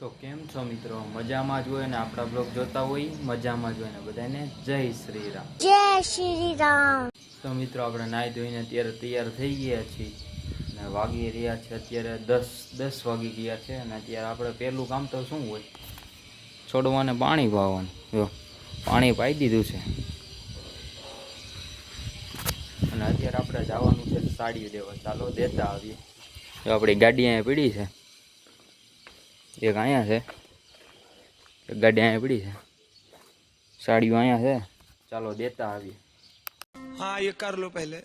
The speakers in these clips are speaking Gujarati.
તો કેમ છો મિત્રો? મજામાં જ હોય ને આપણા બ્લોગ જોતા હોય મજામાં જ હોય ને બધાને જય શ્રી રામ જય શ્રી રામ તો મિત્રો આપણે નાહી ધોઈને અત્યારે તૈયાર થઈ ગયા છીએ. ને વાગી રહ્યા છે અત્યારે દસ દસ વાગી ગયા છે અને અત્યારે આપણે પહેલું કામ તો શું હોય? છોડવાને પાણી પાવાનું જો પાણી પાઈ દીધું છે. અને અત્યારે આપણે જવાનું છે સાડી દેવા ચાલો દેતા આવીએ. જો આપણી ગાડી અહીંયા પીડી છે. એક અહીંયા છે. ગાડી અહીંયા પડી છે. સાડીઓ અહીંયા છે. ચાલો દેતા આવીએ. હા એ કર પહેલે.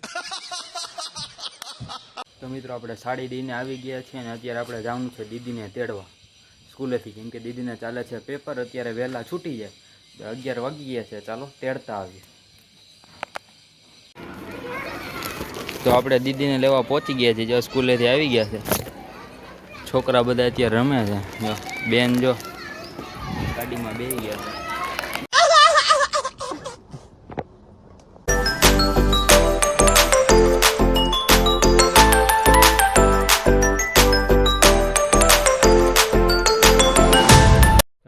તો મિત્રો આપણે સાડી દઈને આવી ગયા છીએ અને અત્યારે આપણે જવાનું છે દીદીને તેડવા. સ્કૂલેથી કેમ કે દીદીને ચાલે છે પેપર અત્યારે વહેલા છૂટી જાય. અગિયાર વાગી ગયા છે. ચાલો તેડતા આવીએ. તો આપણે દીદીને લેવા પહોંચી ગયા છીએ જો સ્કૂલેથી આવી ગયા છે. છોકરા બધા અત્યારે રમે છે. જો બેન જો ગાડીમાં બે ગયા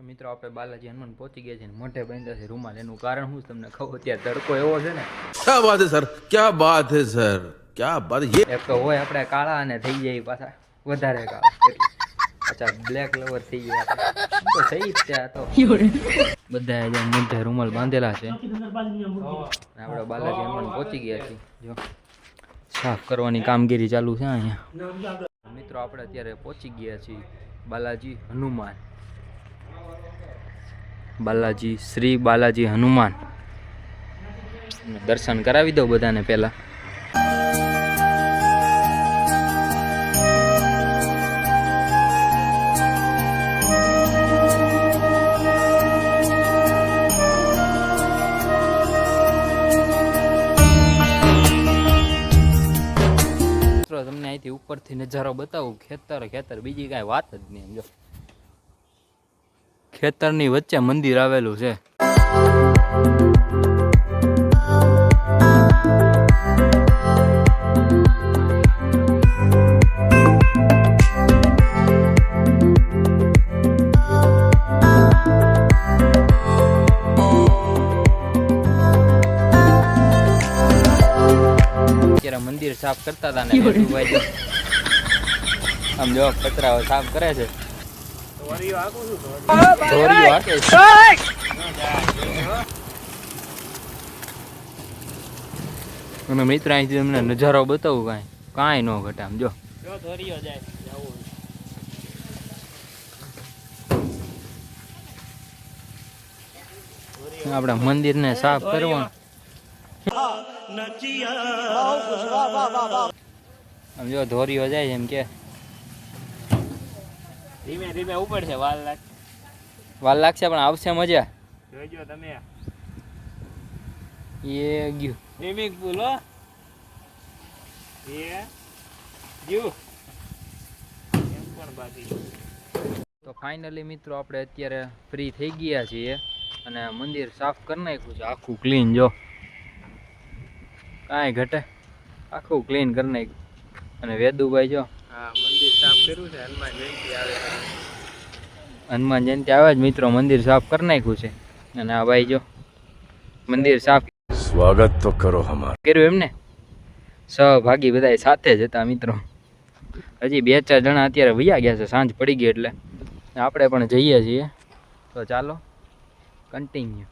મિત્રો આપણે બાલાજી હનુમાન પહોંચી ગયા છે મોઢે બાંધ્યા છે રૂમાલ. એનું કારણ શું તમને કહું અત્યારે તડકો એવો છે ને. ક્યાં બાત સર ક્યાં બાત સર ક્યાં બાત એક તો હોય આપણે કાળા અને થઈ જાય પાછા. વધારે કાળા. અચ્છા બ્લેક લવર થઈ ગયા તો થઈ જ ત્યાં તો? બધા જે મોઢે રૂમાલ બાંધેલા છે. આપણે બાલાજી હનુમાન પહોંચી ગયા છીએ. જો. સાફ કરવાની કામગીરી ચાલુ છે અહીંયા. મિત્રો આપણે અત્યારે પહોંચી ગયા છીએ બાલાજી હનુમાન. બાલાજી શ્રી બાલાજી હનુમાન. દર્શન કરાવી દઉં બધાને પહેલા. ઉપરથી નજારો બતાવું, ખેતર ખેતર, બીજી કાંઈ વાત જ નહીં એમ જો ખેતરની વચ્ચે મંદિર આવેલું છે. અત્યારે મંદિર સાફ કરતા હતા ને જો. આમ જો કચરાઓ સાફ કરે છે. અને મિત્ર અહીંથી તમને નજારો બતાવું કાંઈ. કાંઈ ન ઘટે આમ જો. આપણા મંદિરને સાફ કરવાનું. આમ જો ધોરીઓ જાય છે એમ કે. ધીમે ધીમે ઉપર છે વાલ લાગશે વાલ લાગશે પણ આવશે મજા. જોઈજો તમે. એ ગયું. સ્વિમિંગ પુલ હો. એ ગયું. એમ પણ બાકી તો ફાઇનલી મિત્રો આપણે અત્યારે ફ્રી થઈ ગયા છીએ અને મંદિર સાફ કરી નાખ્યું છે આખું ક્લીન જો. કાંઈ ઘટે? આખું ક્લીન કરી નાખ્યું. અને વેદુભાઈ જો. મંદિર સાફ કર્યું છે હનુમાન જયંતિ હનુમાન જયંતિ આવે જ મિત્રો મંદિર સાફ કરી નાખ્યું છે. અને આ ભાઈ જો મંદિર સાફ સ્વાગત તો કરો અમારું. કર્યું એમને? સહભાગી બધા સાથે જ હતા મિત્રો. હજી બે ચાર જણા અત્યારે વૈયા ગયા છે સાંજ પડી ગઈ એટલે. આપણે પણ જઈએ છીએ. તો ચાલો કન્ટિન્યુ